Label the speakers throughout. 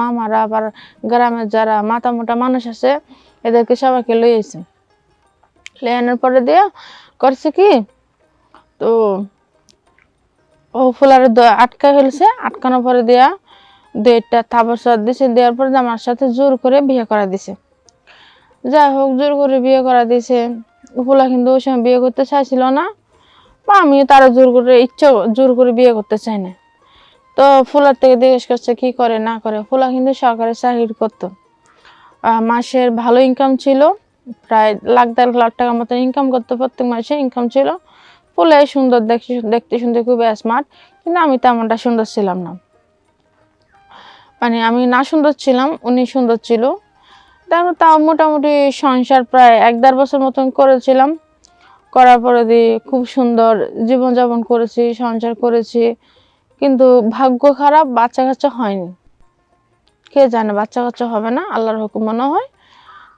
Speaker 1: মামারা, আবার গ্রামের যারা মাথা মোটা মানুষ আছে, এদেরকে সবাইকে লই লই আনার পরে দিয়ে করছে কি, তো ও ফুলারে আটকা ফেলছে। আটকানোর পরে দিয়া দুইটা থাবর সাদ দিছে, দেওয়ার পরে আমার সাথে জোর করে বিয়ে করা দিছে। যাই হোক, জোর করে বিয়ে করা দিছে। ফুলা কিন্তু ওই সময় বিয়ে করতে চাইছিল না। বা আমিও তারা জোর করে, ইচ্ছা জোর করে বিয়ে করতে চাই না। তো ফুলার থেকে জিজ্ঞেস করছে, কি করে, না করে? ফুলা কিন্তু সরকারি চাকরি করতো। মাসের ভালো ইনকাম ছিল, প্রায় লাখ দেড় লাখ টাকার মতো ইনকাম করতো প্রত্যেক মাসে ইনকাম ছিল। ফুলে সুন্দর দেখতে দেখতে শুনতে খুবই স্মার্ট কিন্তু আমি তেমনটা সুন্দর ছিলাম না। মানে আমি না সুন্দর ছিলাম, উনি সুন্দর ছিল। তারপর তাও মোটামুটি সংসার প্রায় এক দেড় বছর মতন করেছিলাম। করার পরে দিয়ে খুব সুন্দর জীবনযাপন করেছি, সংসার করেছি। কিন্তু ভাগ্য খারাপ, বাচ্চা কাচ্চা হয়নি। কে জানে, বাচ্চা কাচ্চা হবে না, আল্লাহর হুকুম মনে হয়।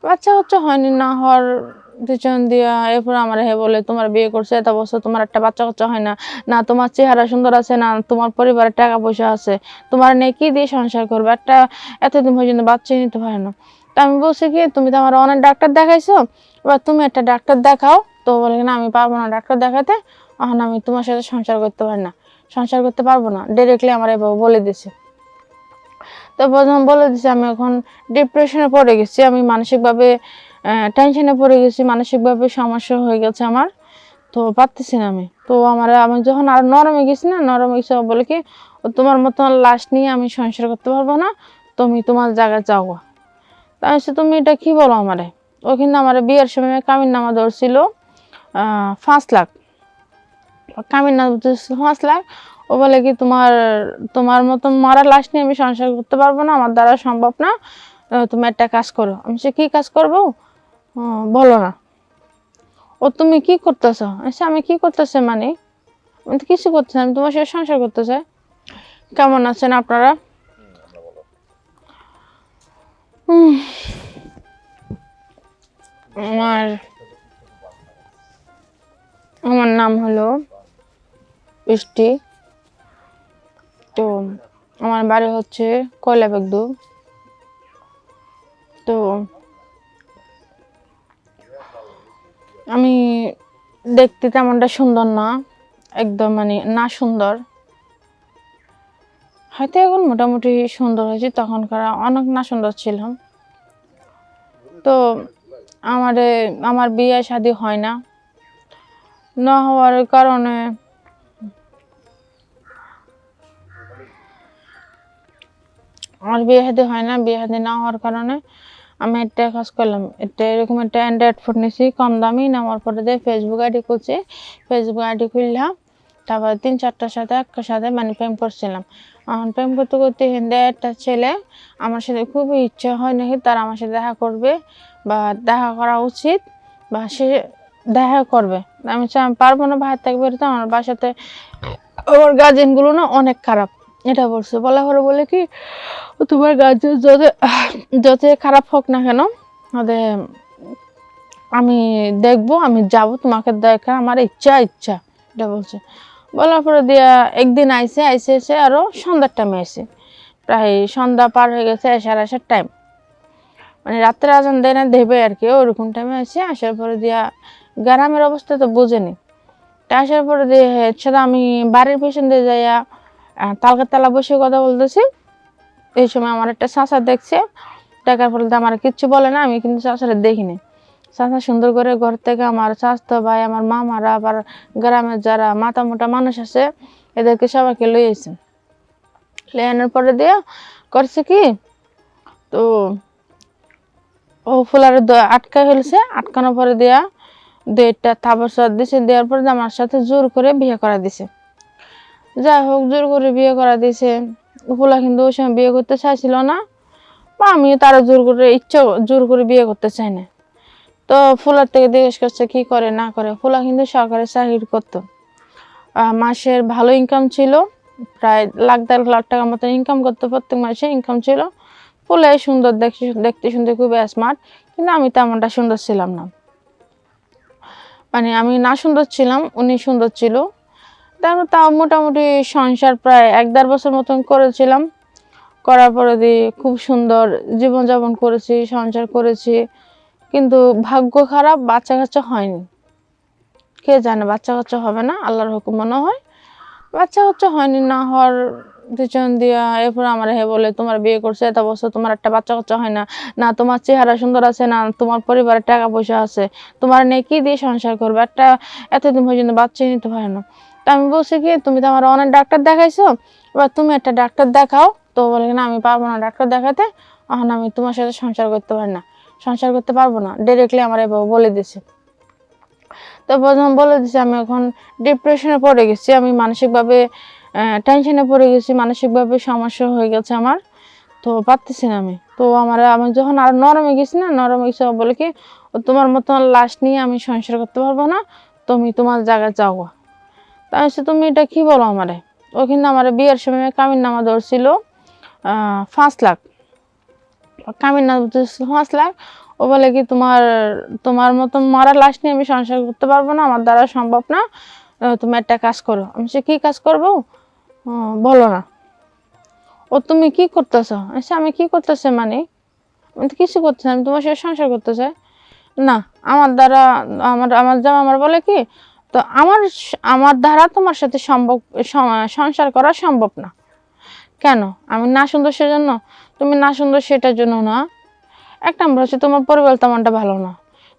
Speaker 1: বাচ্চা কাচ্চা হয়নি, না হওয়ার পিছন দিয়া এরপর আমার হে বলে, তোমার বিয়ে করছে, এত বছর তোমার একটা বাচ্চা কাচ্চা হয় না। না, তোমার চেহারা সুন্দর আছে, না, তোমার পরিবারের টাকা পয়সা আছে। তোমার নিয়ে কি দিয়ে সংসার করবে, একটা এতদিন পর্যন্ত বাচ্চাই নিতে পারে না। তা আমি বলছি কি, তুমি তো আমার অনেক ডাক্তার দেখাইছো, এবার তুমি একটা ডাক্তার দেখাও। তো বলে, না, আমি পারব না ডাক্তার দেখাতে এখন আমি তোমার সাথে সংসার করতে পারি না। সংসার করতে পারব না। ডিরেক্টলি আমার এভাবে বলে দিছে। তো প্রথম বলে দিছে, আমি এখন ডিপ্রেশনে পড়ে গেছি। আমি মানসিকভাবে টেনশনে পড়ে গেছি। মানসিকভাবে সমস্যা হয়ে গেছে আমার। তো পারতেছি না আমি। তো আমার, আমি যখন আর নরমে গেছি না, নরমে গেছি বলে কি, "ও তোমার মতন লাশ নিয়ে আমি সংসার করতে পারব না। তুমি তোমার জায়গায় যাও গা।" তা আমি তুমি এটা কি বলো আমারে? ও কিন্তু আমার বিয়ের সময় কামিন নামা ধরছিল পাঁচ লাখ। কামিন ধরছিল ও বলে কি তোমার তোমার মতো মারা লাশ নিয়ে আমি সংসার করতে পারব না আমার দ্বারা সম্ভব না। তুমি একটা কাজ করো। আমি সে কি কাজ করব? "ও, বলো না। ও তুমি কি করতেছ? আচ্ছা আমি কি করতেছে মানে? আমি তো কিছু করতেছি আমি তোমার সাথে সংসার করতে চাই কেমন আছেন আপনারা? আমার আমার নাম হলো বৃষ্টি তো আমার বাড়ি হচ্ছে কয়লা বেগদু। তো আমি দেখতে তেমনটা সুন্দর না, একদম মানে না সুন্দর। হয়তো এখন মোটামুটি সুন্দর হয়েছে, তখনকার অনেক না সুন্দর ছিলাম। তো আমারে, আমার বিয়ে শাদি হয় না। না হওয়ার কারণে আমার বিয়ে শাদি হয় না, বিয়ে শাদি না হওয়ার কারণে আমি একটা কাজ করলাম, একটা এরকম একটা অ্যান্ড্রয়েড ফোন নিয়েছি কম দামি, নেওয়ার পরে দিয়ে ফেসবুক আইডি করছি ফেসবুক আইডি খুললাম, তারপরে তিন চারটার সাথে একটার সাথে মানে প্রেম করছিলাম। এখন প্রেম করতে করতে হিন্দে একটা ছেলে, আমার সাথে খুবই ইচ্ছা হয় নাকি তার আমার সাথে দেখা করবে বা দেখা করা উচিত বা সে দেখা করবে। আমি পারব না ভাইয়ের থেকে বেরোতে আমার বাসাতে, ওর গার্জেনগুলো না অনেক খারাপ। এটা বলছে। বলা পরে বলে কি, তোমার গার্জেন যত যত খারাপ হোক না কেন ওদের আমি দেখব, আমি যাব, তোমাকে দেখা আমার ইচ্ছা ইচ্ছা, এটা বলছে। বলার পরে দিয়া একদিন আইসে আইসে এসে আরও সন্ধ্যার টাইমে এসে, প্রায় সন্ধ্যা পার হয়ে গেছে এসার আসার টাইম মানে রাত্রে আজান দেয় না, দেবে আর কি, ওরকম টাইমে এসে আসার পরে দিয়া গ্রামের অবস্থা তো বোঝেনি। তা আসার পরে দিয়ে সেটা আমি বাড়ির পেছন দিয়ে যাইয়া আহ, তালকা তালা বসে কথা বলতেছি। এই সময় আমার একটা চাষা দেখছে। পরে তো আমার কিচ্ছু বলে না আমি কিন্তু চাষারে দেখিনি। চাষা সুন্দর করে ঘর থেকে আমার স্বাস্থ্য ভাই আমার মামারা আবার গ্রামের যারা মাথা মোটা মানুষ আছে এদেরকে সবাইকে লই এসে লই আনার পরে দিয়ে করছে কি তো ও ফুলারে আটকা ফেলছে। আটকানোর পরে দিয়া দুইটা থাবর সাদ দিছে। দেওয়ার পরে আমার সাথে জোর করে বিয়ে করা দিছে। যাই হোক জোর করে বিয়ে করা দিছে। ফুলা কিন্তু ওই সময় বিয়ে করতে চাইছিল না। বা আমিও তারা জোর করে ইচ্ছা, জোর করে বিয়ে করতে চাই না। তো ফুলার থেকে জিজ্ঞেস করছে, কি করে, না করে? ফুলা কিন্তু সরকারি চাকরি করতো। মাসের ভালো ইনকাম ছিল। প্রায় লাখ দেড় লাখ টাকার মতো ইনকাম করতো প্রত্যেক মাসে ইনকাম ছিল। ফুলে সুন্দর দেখতে দেখতে শুনতে খুবই স্মার্ট কিন্তু আমি তেমনটা সুন্দর ছিলাম না। মানে আমি না সুন্দর ছিলাম, উনি সুন্দর ছিল। তারপর তাও মোটামুটি সংসার প্রায় এক দেড় বছর মতন করেছিলাম। করার পরে দিয়ে খুব সুন্দর জীবনযাপন করেছি, সংসার করেছি। কিন্তু ভাগ্য খারাপ, বাচ্চা কাচ্চা হয়নি। কে জানে বাচ্চা কাচ্চা হবে না, আল্লাহর হুকুম মনে হয়। বাচ্চা কাচ্চা হয়নি, না হওয়ার পিছন দিয়া এরপর আমার হে বলে, তোমার বিয়ে করছে, এত বছর তোমার একটা বাচ্চা কাচ্চা হয় না। না, তোমার চেহারা সুন্দর আছে, না, তোমার পরিবারের টাকা পয়সা আছে। তোমার নিয়ে কি দিয়ে সংসার করবে, একটা এতদিন পর্যন্ত বাচ্চাই নিতে পারে না। তা আমি বলছি কি, তুমি তো আমার অনেক ডাক্তার দেখাইছো, এবার তুমি একটা ডাক্তার দেখাও। তো বলে না, আমি পারব না ডাক্তার দেখাতে, এখন আমি তোমার সাথে সংসার করতে পারি না। সংসার করতে পারব না ডিরেক্টলি আমার এভাবে বলে দিছে। তো প্রথম বলে দিছে, আমি এখন ডিপ্রেশনে পড়ে গেছি, আমি মানসিকভাবে টেনশনে পড়ে গেছি, মানসিকভাবে সমস্যা হয়ে গেছে আমার। তো পারতেছি না আমি। তো আমার, আমি যখন আর নরমে গেছি না, নরমে গেছি বলে কি, "ও তোমার মতন লাশ নিয়ে আমি সংসার করতে পারব না, তুমি তোমার জায়গায় যাও গা।" তা তুমি এটা কি বলো আমারে? ও কিন্তু আমার বিয়ের সময় কামিন নামা ধরছিল পাঁচ লাখ। কামিন নামা ধরছিল পাঁচ লাখ। ও বলে কি তোমার তোমার মতো মারা লাশ নিয়ে আমি সংসার করতে পারব না আমার দ্বারা সম্ভব না। তুমি একটা কাজ করো। আমি সে কি কাজ করব? "ও, বলো না। ও তুমি কি করতেছ? আচ্ছা আমি কি করতেছে মানে? আমি তো কিছু করতেছি আমি তোমার সাথে সংসার করতে চাই না আমার দ্বারা আমার আমার জামা আমার বলে কি তো আমার আমার দ্বারা তোমার সাথে সম্ভব সংসার করা সম্ভব না। কেন? আমি না সুন্দর সেজন্য? তুমি না সুন্দর সেটার জন্য না। এক নাম্বার হচ্ছে তোমার পরিবার তেমনটা ভালো না।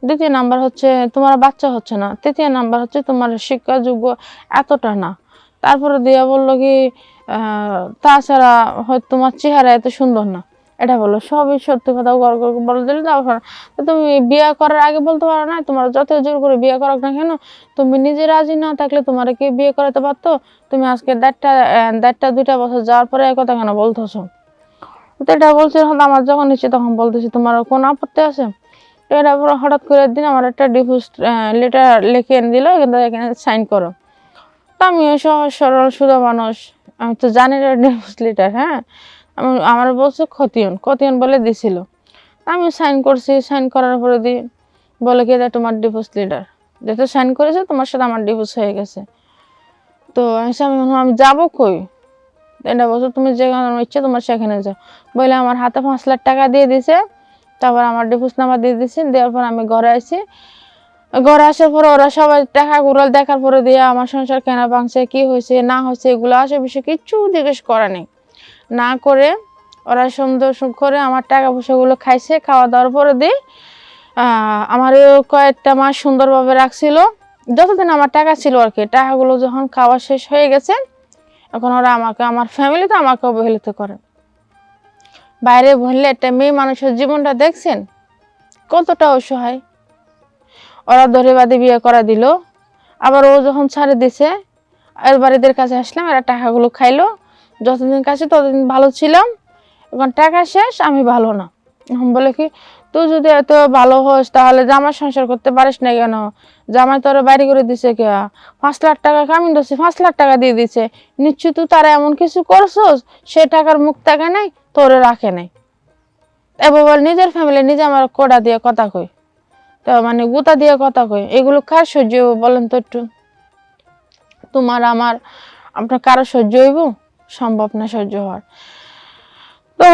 Speaker 1: দ্বিতীয় নাম্বার হচ্ছে তোমার বাচ্চা হচ্ছে না। তৃতীয় নাম্বার হচ্ছে তোমার শিক্ষাযোগ্য এতটা না। তারপরে দিয়া বলল কি তাছাড়া তোমার চেহারা এত সুন্দর না। এটা বলো, সবই সত্যি কথা, গড় গড় বলে, দিলে তারপর তো তুমি বিয়ে করার আগে বলতে পারো না, তোমার যত জোর করে বিয়ে করো না কেন, তুমি নিজে রাজি না থাকলে তোমার কি বিয়ে করাতে পারতো? তুমি আজকে দেড়টা দেড়টা, দুইটা বছর যাওয়ার পরে এই কথা কেন বলতেছো? তো এটা বলছে আমার যখন ইচ্ছে তখন বলতেছি, তোমার কোনো আপত্তি আছে? তো এটা পরে হঠাৎ করে একদিন আমার একটা ডিভোর্স লেটার লিখে এনে দিল কিন্তু এখানে সাইন করো। তো আমি সহজ সরল সুদা মানুষ, আমি তো জানি ডিভোর্স লেটার হ্যাঁ? আমি আমার বলছে খতিয়ান খতিয়ান বলে দিছিল। আমি সাইন করছি সাইন করার পরে দি, বলে কি তোমার ডিভোর্স লিডার যেটা সাইন করেছে, তোমার সাথে আমার ডিভোর্স হয়ে গেছে। তো আমি আমি যাব কই? এটা বলছো, তুমি যেখানে ইচ্ছে, তোমার সেখানে যাও। বলে আমার হাতে পাঁচ লাখ টাকা দিয়ে দিছে। তারপর আমার ডিভোর্স নাম্বার দিয়ে দিছে। দেওয়ার পর আমি ঘরে আসি ঘরে আসার পর ওরা সবাই টাকা গুড়াল দেখার পরে দিয়ে আমার সংসার কেনা ভাঙছে, কি হয়েছে, না হয়েছে, এগুলো আসে বিষয়ে কিচ্ছু জিজ্ঞেস করা নেই। না করে ওরা সুন্দর করে আমার টাকা পয়সাগুলো খাইছে, খাওয়া দাওয়ার পরে দিয়ে আমার কয়েকটা মাস সুন্দরভাবে রাখছিল। যতদিন আমার টাকা ছিল আর কি, টাকাগুলো যখন খাওয়া শেষ হয়ে গেছে, এখন ওরা আমাকে, আমার ফ্যামিলি তো আমাকে অবহেলিত করে। বাইরে বললে একটা মেয়ে মানুষের জীবনটা দেখছেন, কতটা অসহায়। ওরা ধরে বাদে বিয়ে করা দিল, আবার ও যখন ছাড়ে দিছে এবার এদের কাছে আসলাম, এরা টাকাগুলো খাইলো যতদিন কাছে ততদিন ভালো ছিলাম। এখন টাকা শেষ, আমি ভালো না। এখন বলে কি, তুই যদি এত ভালো হোস, তাহলে জামাই সংসার করতে পারিস না কেন? জামাই তোর বাড়ি করে দিছে কে? পাঁচ লাখ টাকা কামিন ধরছি, পাঁচ লাখ টাকা দিয়ে দিছে। নিশ্চয় তুই তারা এমন কিছু করছস? সে টাকার মুখ টাকা নাই, তোরে রাখে নাই। এবার বল নিজের ফ্যামিলি নিজে আমার কোড়া দিয়ে কথা কই তো মানে গুতা দিয়ে কথা কই এগুলো কার সহ্য হইব বলেন তো একটু? তোমার আমার, আপনার কারও সহ্য হইব? সম্ভব না সহ্য হওয়ার। তো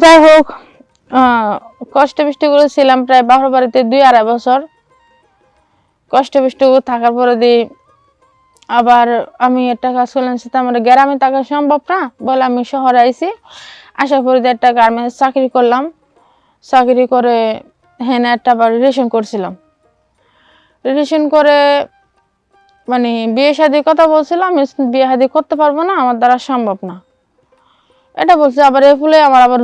Speaker 1: যাই হোক কষ্টে বিষ্টে করে ছিলাম প্রায় বাবার বাড়িতে দুই আড়াই বছর। কষ্টে বিষ্টে করে থাকার পরে দিয়ে আবার আমি একটা কাজ করলাম সেটা আমার গ্রামে থাকা সম্ভব না বলে আমি শহরে আইছি। পরে দিয়ে একটা গার্মেন্টস চাকরি করলাম। চাকরি করে হেনে একটা আবার রিলেশন করছিলাম। রিলেশন করে মানে বিয়ে শাদির কথা বলছিলাম বিয়ে শাদি করতে পারব না, আমার দ্বারা সম্ভব না। এটা বলছে, আবার এ ফুলে আমার আবার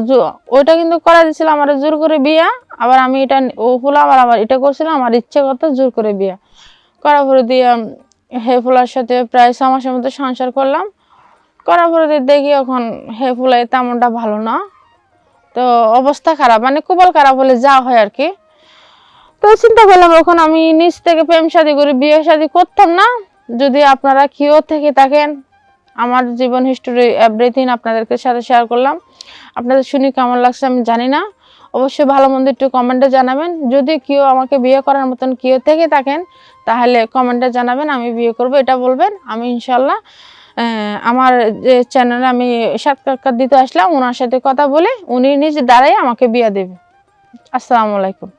Speaker 1: ওইটা কিন্তু করা দিছিল আমার জোর করে বিয়া, আবার আমি এটা, ও ফুলে আবার আবার এটা করছিলাম আমার ইচ্ছে করতে জোর করে বিয়া। করার পরে দিয়ে হে ফুলার সাথে প্রায় ছ মাসের মতো সংসার করলাম। করার পরে দেখি এখন হে ফুলাই তেমনটা ভালো না। তো অবস্থা খারাপ মানে কুবল খারাপ হলে যা হয় আর কি। তো চিন্তা করলাম, এখন আমি নিজ থেকে প্রেম শাদী করে, বিয়ে শাদী করতাম না। যদি আপনারা কেউ থেকে থাকেন, আমার জীবন হিস্টোরি এভরিথিং আপনাদেরকে সাথে শেয়ার করলাম। আপনাদের শুনি কেমন লাগছে আমি জানি না। অবশ্যই ভালো মন্দ একটু কমেন্টে জানাবেন। যদি কেউ আমাকে বিয়ে করার মতন কেউ থেকে থাকেন, তাহলে কমেন্টে জানাবেন, আমি বিয়ে করব, এটা বলবেন। আমি ইনশাল্লাহ আমার যে চ্যানেলে আমি সাক্ষাৎকার দিতে আসলাম ওনার সাথে কথা বলে উনি নিজে দাঁড়াই আমাকে বিয়ে দেবে। আসসালামু আলাইকুম।